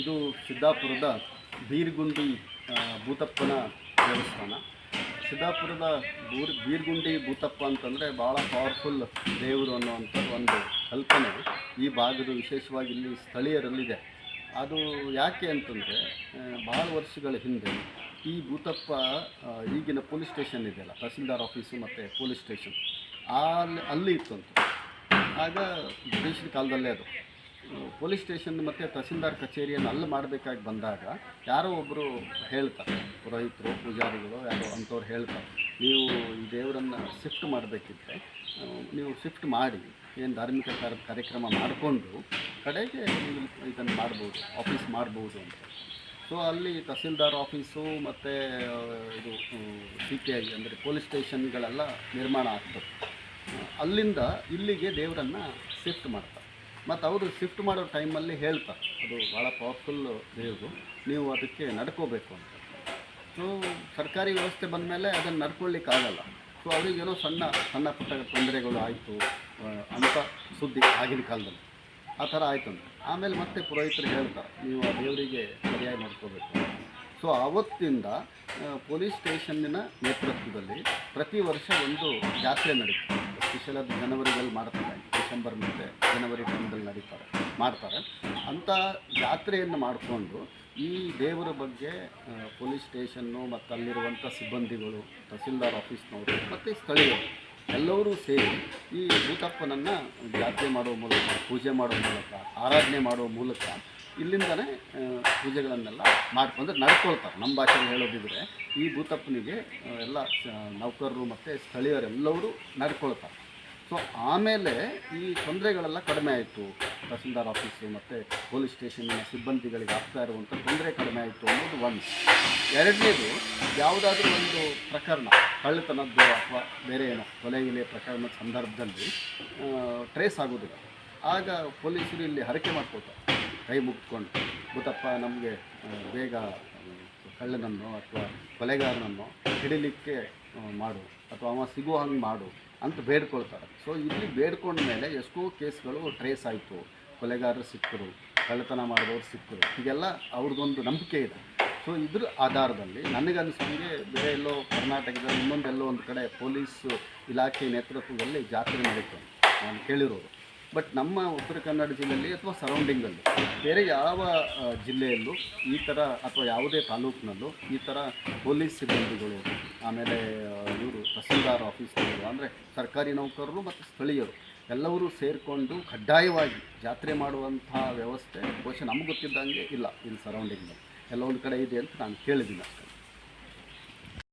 ಇದು ಸಿದ್ದಾಪುರದ ಬೀರ್ಗುಂಡಿ ಭೂತಪ್ಪನ ದೇವಸ್ಥಾನ. ಸಿದ್ದಾಪುರದ ಬೂರ್, ಬೀರ್ಗುಂಡಿ ಭೂತಪ್ಪ ಅಂತಂದರೆ ಭಾಳ ಪವರ್ಫುಲ್ ದೇವರು ಅನ್ನುವಂಥ ಒಂದು ಕಲ್ಪನೆ ಈ ಭಾಗದ ವಿಶೇಷವಾಗಿ ಇಲ್ಲಿ ಸ್ಥಳೀಯರಲ್ಲಿದೆ. ಅದು ಯಾಕೆ ಅಂತಂದರೆ ಭಾಳ ವರ್ಷಗಳ ಹಿಂದೆ ಈ ಭೂತಪ್ಪ ಈಗಿನ ಪೊಲೀಸ್ ಸ್ಟೇಷನ್ ಇದೆಯಲ್ಲ, ತಹಸೀಲ್ದಾರ್ ಆಫೀಸು ಮತ್ತು ಪೊಲೀಸ್ ಸ್ಟೇಷನ್ ಅಲ್ಲಿ ಅಲ್ಲಿ ಅಂತ. ಆಗ ಬ್ರಿಟಿಷರ ಕಾಲದಲ್ಲೇ ಅದು. ಪೊಲೀಸ್ ಸ್ಟೇಷನ್ ಮತ್ತು ತಹಸೀಲ್ದಾರ್ ಕಚೇರಿಯನ್ನು ಅಲ್ಲಿ ಮಾಡಬೇಕಾಗಿ ಬಂದಾಗ ಯಾರೋ ಒಬ್ಬರು ಹೇಳ್ತಾರೆ, ಪುರೋಹಿತರು, ಪೂಜಾರಿಗಳು ಯಾರೋ ಅಂಥವ್ರು ಹೇಳ್ತಾರೆ, ನೀವು ಈ ದೇವರನ್ನು ಶಿಫ್ಟ್ ಮಾಡಬೇಕಿದ್ರೆ ನೀವು ಶಿಫ್ಟ್ ಮಾಡಿ, ಏನು ಧಾರ್ಮಿಕ ಕಾರ್ಯ ಕಾರ್ಯಕ್ರಮ ಮಾಡಿಕೊಂಡು ಕಡೆಗೆ ನೀವು ಇದನ್ನು ಮಾಡ್ಬೋದು ಆಫೀಸ್ ಮಾಡ್ಬೋದು ಅಂತ. ಸೊ ಅಲ್ಲಿ ತಹಸೀಲ್ದಾರ್ ಆಫೀಸು ಮತ್ತು ಇದು ಸಿ ಪಿ ಐ ಅಂದರೆ ಪೊಲೀಸ್ ಸ್ಟೇಷನ್ಗಳೆಲ್ಲ ನಿರ್ಮಾಣ ಆಗ್ತದೆ. ಅಲ್ಲಿಂದ ಇಲ್ಲಿಗೆ ದೇವರನ್ನು ಶಿಫ್ಟ್ ಮಾಡ್ತಾರೆ. ಮತ್ತು ಅವರು ಶಿಫ್ಟ್ ಮಾಡೋ ಟೈಮಲ್ಲಿ ಹೇಳ್ತಾರೆ. ಅದು ಭಾಳ ಪವರ್ಫುಲ್ ದೇವರು ನೀವು ಅದಕ್ಕೆ ನಡ್ಕೋಬೇಕು ಅಂತ. ಸೊ ಸರ್ಕಾರಿ ವ್ಯವಸ್ಥೆ ಬಂದ ಮೇಲೆ ಅದನ್ನು ನಡ್ಕೊಳ್ಳಿಕ್ಕಾಗಲ್ಲ ಸೊ ಅವರಿಗೇನೋ ಸಣ್ಣ ಸಣ್ಣ ಪುಟ್ಟ ತೊಂದರೆಗಳು ಆಯಿತು ಅಂತ ಸುದ್ದಿ ಆಗಿನ ಕಾಲದಲ್ಲಿ. ಆ ಥರ ಆಯಿತು ಅಂತ. ಆಮೇಲೆ ಮತ್ತೆ ಪುರೋಹಿತರು ಹೇಳ್ತಾರೆ, ನೀವು ಆ ದೇವರಿಗೆ ಸರಿಯಾಗಿ ನೋಡ್ಕೋಬೇಕು ಸೊ ಆವತ್ತಿಂದ ಪೊಲೀಸ್ ಸ್ಟೇಷನ್ನಿನ ನೇತೃತ್ವದಲ್ಲಿ ಪ್ರತಿ ವರ್ಷ ಒಂದು ಜಾತ್ರೆ ನಡೀತದೆ. ಅದು ಜನವರಿದಲ್ಲಿ ಮಾಡ್ತಾರೆ. ಡಿಸೆಂಬರ್ ಮುಂದೆ ಜನವರಿ ಟೈಮ್ದಲ್ಲಿ ನಡೀತಾರೆ. ಮಾಡ್ತಾರೆ. ಅಂಥ ಜಾತ್ರೆಯನ್ನು ಮಾಡಿಕೊಂಡು ಈ ದೇವರ ಬಗ್ಗೆ ಪೊಲೀಸ್ ಸ್ಟೇಷನ್ನು ಮತ್ತು ಅಲ್ಲಿರುವಂಥ ಸಿಬ್ಬಂದಿಗಳು, ತಹಸೀಲ್ದಾರ್ ಆಫೀಸ್ನವರು ಮತ್ತು ಸ್ಥಳೀಯರು ಎಲ್ಲರೂ ಸೇರಿ ಈ ಭೂತಪ್ಪನನ್ನು ಜಾತ್ರೆ ಮಾಡುವ ಮೂಲಕ, ಪೂಜೆ ಮಾಡುವ ಮೂಲಕ, ಆರಾಧನೆ ಮಾಡುವ ಮೂಲಕ ಇಲ್ಲಿಂದನೇ ಪೂಜೆಗಳನ್ನೆಲ್ಲ ಮಾಡ್ಕೊಂಡು ನಡ್ಕೊಳ್ತಾರೆ. ನಮ್ಮ ಭಾಷೆಯಲ್ಲಿ ಹೇಳೋದಿದ್ರೆ ಈ ಭೂತಪ್ಪನಿಗೆ ಎಲ್ಲ ನೌಕರರು ಮತ್ತು ಸ್ಥಳೀಯರೆಲ್ಲವರು ನಡ್ಕೊಳ್ತಾರೆ. ಸೊ ಆಮೇಲೆ ಈ ತೊಂದರೆಗಳೆಲ್ಲ ಕಡಿಮೆ ಆಯಿತು. ತಹಸೀಲ್ದಾರ್ ಆಫೀಸು ಮತ್ತು ಪೊಲೀಸ್ ಸ್ಟೇಷನ್ನಿನ ಸಿಬ್ಬಂದಿಗಳಿಗೆ ಆಗ್ತಾ ಇರುವಂಥ ತೊಂದರೆ ಕಡಿಮೆ ಆಯಿತು ಅನ್ನೋದು ಒಂದು. ಎರಡನೇದು ಯಾವುದಾದ್ರೂ ಒಂದು ಪ್ರಕರಣ, ಕಳ್ಳತನದ್ದು ಅಥವಾ ಬೇರೆ ಏನೋ ಕೊಲೆ ಇಲೆ ಪ್ರಕರಣದ ಸಂದರ್ಭದಲ್ಲಿ ಟ್ರೇಸ್ ಆಗೋದಿಲ್ಲ ಆಗ ಪೊಲೀಸರು ಇಲ್ಲಿ ಹರಕೆ ಮಾಡ್ಕೊಳ್ತಾರೆ ಕೈ ಮುಗ್ಕೊಂಡು ಗೊತ್ತಪ್ಪ ನಮಗೆ ಬೇಗ ಕಳ್ಳನನ್ನು ಅಥವಾ ಕೊಲೆಗಾರನನ್ನು ಹಿಡಿಲಿಕ್ಕೆ ಮಾಡು. ಅಥವಾ ಅವ ಸಿಗೋ ಹಂಗೆ ಮಾಡು. ಅಂತ ಬೇಡ್ಕೊಳ್ತಾರೆ. ಸೊ ಇಲ್ಲಿ ಬೇಡ್ಕೊಂಡ ಮೇಲೆ ಎಷ್ಟೋ ಕೇಸ್ಗಳು ಟ್ರೇಸ್ ಆಯಿತು. ಕೊಲೆಗಾರರು ಸಿಕ್ಕರು, ಕಳ್ಳತನ ಮಾಡಿದವರು ಸಿಕ್ಕರು. ಹೀಗೆಲ್ಲ ಅವ್ರದ್ದೊಂದು ನಂಬಿಕೆ ಇದೆ. ಸೊ ಇದ್ರ ಆಧಾರದಲ್ಲಿ ನನಗನ್ಸಂಗೆ ಬೇರೆ ಎಲ್ಲೋ ಕರ್ನಾಟಕದಲ್ಲಿ ಇನ್ನೊಂದೆಲ್ಲೋ ಒಂದು ಕಡೆ ಪೊಲೀಸ್ ಇಲಾಖೆ ನೇತೃತ್ವದಲ್ಲಿ ಜಾತ್ರೆ ನಡೀತು ನಾನು ಕೇಳಿರೋದು. ಬಟ್ ನಮ್ಮ ಉತ್ತರ ಕನ್ನಡ ಜಿಲ್ಲೆಯಲ್ಲಿ ಅಥವಾ ಸರೌಂಡಿಂಗಲ್ಲಿ ಬೇರೆ ಯಾವ ಜಿಲ್ಲೆಯಲ್ಲೂ ಈ ಥರ ಅಥವಾ ಯಾವುದೇ ತಾಲೂಕಿನಲ್ಲೂ ಈ ಥರ ಪೊಲೀಸ್ ಸಿಬ್ಬಂದಿಗಳು, ಆಮೇಲೆ ಇವರು ತಹಸೀಲ್ದಾರ್ ಆಫೀಸ್ನವರು ಅಂದರೆ ಸರ್ಕಾರಿ ನೌಕರರು ಮತ್ತು ಸ್ಥಳೀಯರು ಎಲ್ಲರೂ ಸೇರಿಕೊಂಡು ಕಡ್ಡಾಯವಾಗಿ ಜಾತ್ರೆ ಮಾಡುವಂಥ ವ್ಯವಸ್ಥೆ ಬಹುಶಃ ನಮ್ಗೆ ಗೊತ್ತಿದ್ದಂಗೆ ಇಲ್ಲ ಇಲ್ಲಿ ಸರೌಂಡಿಂಗಲ್ಲಿ ಎಲ್ಲ ಒಂದು ಕಡೆ ಇದೆ ಅಂತ ನಾನು ಕೇಳಿದ್ದೀನಿ